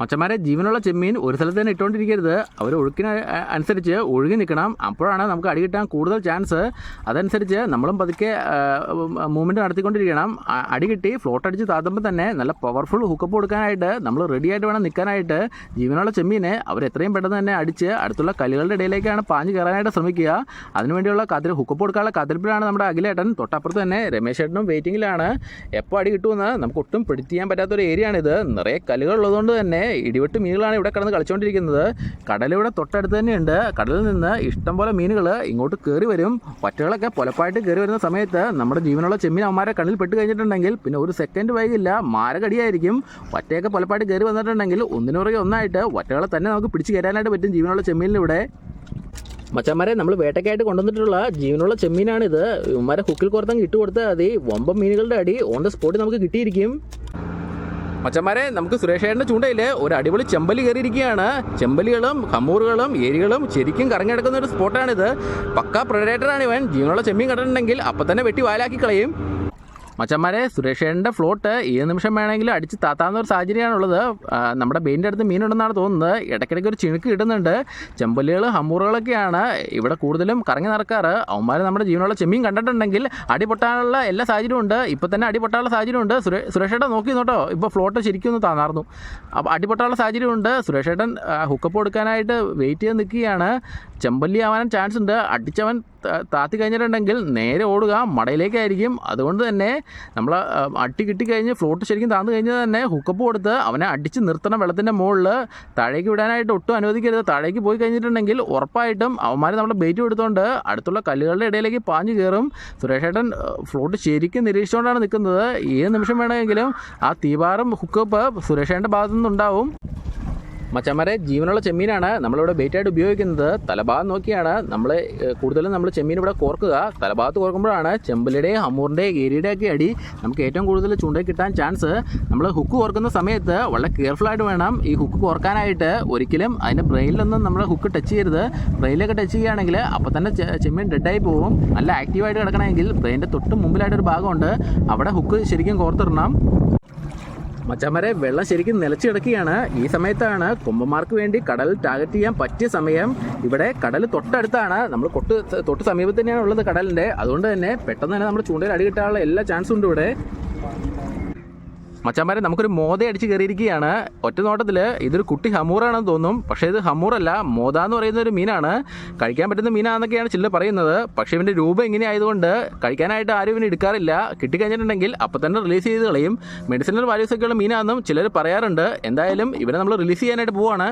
മച്ചന്മാരെ ജീവനുള്ള ചെമ്മീൻ ഒരു സ്ഥലത്ത് തന്നെ ഇട്ടുകൊണ്ടിരിക്കരുത് അവർ ഒഴുക്കിന് അനുസരിച്ച് ഒഴുകി നിൽക്കണം. അപ്പോഴാണ് നമുക്ക് അടി കിട്ടാൻ കൂടുതൽ ചാൻസ് അതനുസരിച്ച് നമ്മളും പതുക്കെ മൂവ്മെന്റ് നടത്തിക്കൊണ്ടിരിക്കണം. അടി കിട്ടി ഫ്ലോട്ട് അടിച്ച് താത്തുമ്പോൾ തന്നെ നല്ല പവർഫുൾ ഹുക്കപ്പ് കൊടുക്കാനായിട്ട് നമ്മൾ റെഡി ആയിട്ട് വേണം നിൽക്കാനായിട്ട് ജീവനുള്ള ചെമ്മീനെ അവർ എത്രയും പെട്ടെന്ന് തന്നെ അടിച്ച് അടുത്തുള്ള കല്ലുകളുടെ ഇടയിലേക്കാണ് പാഞ്ഞു കയറാനായിട്ട് ശ്രമിക്കുക. അതിനുവേണ്ടിയുള്ള കാത്തിരി ഹുക്കപ്പ് കൊടുക്കാനുള്ള കാത്തിരിപ്പിലാണ് നമ്മുടെ അഖിലേട്ടൻ. തൊട്ടപ്പുറത്ത് തന്നെ രമേശ് ഏട്ടനും വെയിറ്റിങ്ങിലാണ് എപ്പോൾ അടി കിട്ടുമെന്ന് നമുക്ക് ഒട്ടും പ്രിഡിക്റ്റ് ചെയ്യാൻ പറ്റാത്തൊരു ഏരിയ ആണിത്. നിറയെ കല്ലുകൾ ഉള്ളതുകൊണ്ട് തന്നെ ഇടിവെട്ട് മീനുകളാണ് ഇവിടെ കിടന്ന് കളിച്ചുകൊണ്ടിരിക്കുന്നത് കടലിവിടെ തൊട്ടടുത്ത് തന്നെയുണ്ട്. കടലിൽ നിന്ന് ഇഷ്ടംപോലെ മീനുകൾ ഇങ്ങോട്ട് കയറി വരും. ഒറ്റകളൊക്കെ പൊലപ്പായിട്ട് കയറി വരുന്ന സമയത്ത് നമ്മുടെ ജീവനുള്ള ചെമ്മീൻ അവന്മാരെ കണ്ണിൽ പെട്ട് കഴിഞ്ഞിട്ടുണ്ടെങ്കിൽ പിന്നെ ഒരു സെക്കൻഡ് വൈകില്ല മാരകടിയായിരിക്കും. ഒറ്റയൊക്കെ പൊലപ്പായിട്ട് കയറി വന്നിട്ടുണ്ടെങ്കിൽ ഒന്നിനു പുറകെ ഒന്നായിട്ട് ഒറ്റകളെ തന്നെ നമുക്ക് പിടിച്ചു കയറാനായിട്ട് പറ്റും ജീവനുള്ള ചെമ്മീനിലൂടെ മച്ചന്മാരെ നമ്മൾ വേട്ടയ്ക്കായിട്ട് കൊണ്ടുവന്നിട്ടുള്ള ജീവനുള്ള ചെമ്മീനാണിത്. ഇവന്മാരെ ഹുക്കിൽ കുറത്തങ്ങ് ഇട്ട് കൊടുത്താൽ മതി. വമ്പം മീനുകളുടെ അടി ഓൺ ദ സ്പോട്ടിൽ നമുക്ക് കിട്ടിയിരിക്കും. മച്ചന്മാരെ നമുക്ക് സുരേഷേട്ടന്റെ ചൂണ്ടയിൽ ഒരു അടിപൊളി ചെമ്പലി കയറിയിരിക്കുകയാണ്. ചെമ്പലികളും കമ്മൂറുകളും ഏരികളും ശരിക്കും കറങ്ങി കിടക്കുന്ന ഒരു സ്പോട്ടാണിത്. പക്ക പ്രൊഡേറ്ററാണ് ഇവൻ. ജീവനുള്ള ചെമ്മീൻ കണ്ടിട്ടുണ്ടെങ്കിൽ അപ്പം തന്നെ വെട്ടി വാലാക്കി കളയും. മച്ചന്മാരെ സുരേഷേന്റെ ഫ്ലോട്ട് ഏത് നിമിഷം വേണമെങ്കിലും അടിച്ച് താത്താവുന്ന ഒരു സാഹചര്യമാണുള്ളത്. നമ്മുടെ ബെയിന്റെ അടുത്ത് മീനുണ്ടെന്നാണ് തോന്നുന്നത്. ഇടയ്ക്കിടയ്ക്ക് ഒരു ചിണുക്ക് കിട്ടുന്നുണ്ട്. ചെമ്പല്ലികൾ ഹമ്പൂറുകളൊക്കെയാണ് ഇവിടെ കൂടുതലും കറങ്ങി നടക്കാറ്. അവന്മാർ നമ്മുടെ ജീവനുള്ള ചെമ്മീൻ കണ്ടിട്ടുണ്ടെങ്കിൽ അടിപൊട്ടാനുള്ള എല്ലാ സാഹചര്യവും ഉണ്ട്. ഇപ്പോൾ തന്നെ അടിപൊട്ടാനുള്ള സാഹചര്യമുണ്ട് സുരേ സുരേഷേട്ടൻ നോക്കി നോട്ടോ ഇപ്പോൾ ഫ്ലോട്ട് ശരിക്കും ഒന്ന് താന്നാർന്നു അപ്പോൾ അടിപൊട്ടാനുള്ള സാഹചര്യമുണ്ട് സുരേഷേട്ടൻ ഹുക്കപ്പ് കൊടുക്കാനായിട്ട് വെയിറ്റ് ചെയ്ത് നിൽക്കുകയാണ്. ചെമ്പല്ലി ആവാൻ ചാൻസ് ഉണ്ട്. അടിച്ചവൻ താത്തി കഴിഞ്ഞിട്ടുണ്ടെങ്കിൽ നേരെ ഓടുക മടയിലേക്കായിരിക്കും. അതുകൊണ്ട് തന്നെ നമ്മൾ അട്ടി കിട്ടിക്കഴിഞ്ഞ് ഫ്ലോട്ട് ശരിക്കും താന്നു കഴിഞ്ഞാൽ തന്നെ ഹുക്കപ്പ് കൊടുത്ത് അവനെ അടിച്ച് നിർത്തണം വെള്ളത്തിന്റെ മുകളിൽ താഴേക്ക് വിടാനായിട്ട് ഒട്ടും അനുവദിക്കരുത്. താഴേക്ക് പോയി കഴിഞ്ഞിട്ടുണ്ടെങ്കിൽ ഉറപ്പായിട്ടും അവന്മാർ നമ്മുടെ ബെയ്റ്റ് കൊടുത്തുകൊണ്ട് അടുത്തുള്ള കല്ലുകളുടെ ഇടയിലേക്ക് പാഞ്ഞു കയറും സുരേഷേട്ടൻ ഫ്ലോട്ട് ശരിക്കും നിരീക്ഷിച്ചുകൊണ്ടാണ് നിൽക്കുന്നത്. ഏത് നിമിഷം വേണമെങ്കിലും ആ തീപാറും ഹുക്കപ്പ് സുരേഷേട്ടന്റെ ഭാഗത്തു നിന്നുണ്ടാവും മച്ചന്മാരെ ജീവനുള്ള ചെമ്മീനാണ് നമ്മളിവിടെ ബെയ്റ്റായിട്ട് ഉപയോഗിക്കുന്നത്. തലഭാഗം നോക്കിയാണ് നമ്മൾ കൂടുതലും നമ്മൾ ചെമ്മീൻ ഇവിടെ കോർക്കുക. തലഭാഗത്ത് കോർക്കുമ്പോഴാണ് ചെമ്പലിയുടെയും ഹമ്മൂറിന്റെയും ഏരിയുടെയും ഒക്കെ അടി നമുക്ക് ഏറ്റവും കൂടുതൽ ചൂണ്ടയിൽ കിട്ടാൻ ചാൻസ്. നമ്മൾ ഹുക്ക് കോർക്കുന്ന സമയത്ത് വളരെ കെയർഫുള്ളായിട്ട് വേണം ഈ ഹുക്ക് കോർക്കാനായിട്ട്. ഒരിക്കലും അതിന്റെ ബ്രെയിനിലൊന്നും നമ്മൾ ഹുക്ക് ടച്ച് ചെയ്യരുത്. ബ്രെയിനിലൊക്കെ ടച്ച് ചെയ്യുകയാണെങ്കിൽ അപ്പോൾ തന്നെ ചെമ്മീൻ ഡെഡായി പോകും. നല്ല ആക്റ്റീവായിട്ട് കിടക്കണമെങ്കിൽ ബ്രെയിനിന്റെ തൊട്ട് മുമ്പിലായിട്ടൊരു ഭാഗമുണ്ട്. അവിടെ ഹുക്ക് ശരിക്കും കോർത്തിടണം. മച്ചാമരെ വെള്ളം ശരിക്കും നിലച്ചു കിടക്കുകയാണ് ഈ സമയത്താണ് കൊമ്പന്മാർക്ക് വേണ്ടി കടൽ ടാർഗറ്റ് ചെയ്യാൻ പറ്റിയ സമയം. ഇവിടെ കടൽ തൊട്ടടുത്താണ്. നമ്മൾ കൊട്ട് തൊട്ട് സമീപത്ത് തന്നെയാണ് ഉള്ളത് കടലിന്റെ അതുകൊണ്ട് തന്നെ പെട്ടെന്ന് തന്നെ നമ്മൾ ചൂണ്ടയിൽ അടി കിട്ടാനുള്ള എല്ലാ ചാൻസും ഉണ്ട് ഇവിടെ. മച്ചാമാരെ നമുക്കൊരു മോത അടിച്ച് കയറിയിരിക്കുകയാണ്. ഒറ്റ നോട്ടത്തിൽ ഇതൊരു കുട്ടി ഹമൂറാണെന്ന് തോന്നും. പക്ഷേ ഇത് ഹമൂറല്ല. മോദ എന്ന് പറയുന്ന ഒരു മീനാണ്. കഴിക്കാൻ പറ്റുന്ന മീനാണെന്നൊക്കെയാണ് ചില്ല പറയുന്നത്. പക്ഷേ ഇവന്റെ രൂപം ഇങ്ങനെ ആയതുകൊണ്ട് കഴിക്കാനായിട്ട് ആരും ഇവനെ എടുക്കാറില്ല. കിട്ടിക്കഴിഞ്ഞിട്ടുണ്ടെങ്കിൽ അപ്പം തന്നെ റിലീസ് ചെയ്ത് കളയും. മെഡിസിനൽ വാല്യൂസ് ഒക്കെയുള്ള മീനാണെന്നും ചിലർ പറയാറുണ്ട്. എന്തായാലും ഇവനെ നമ്മൾ റിലീസ് ചെയ്യാനായിട്ട് പോവാണ്.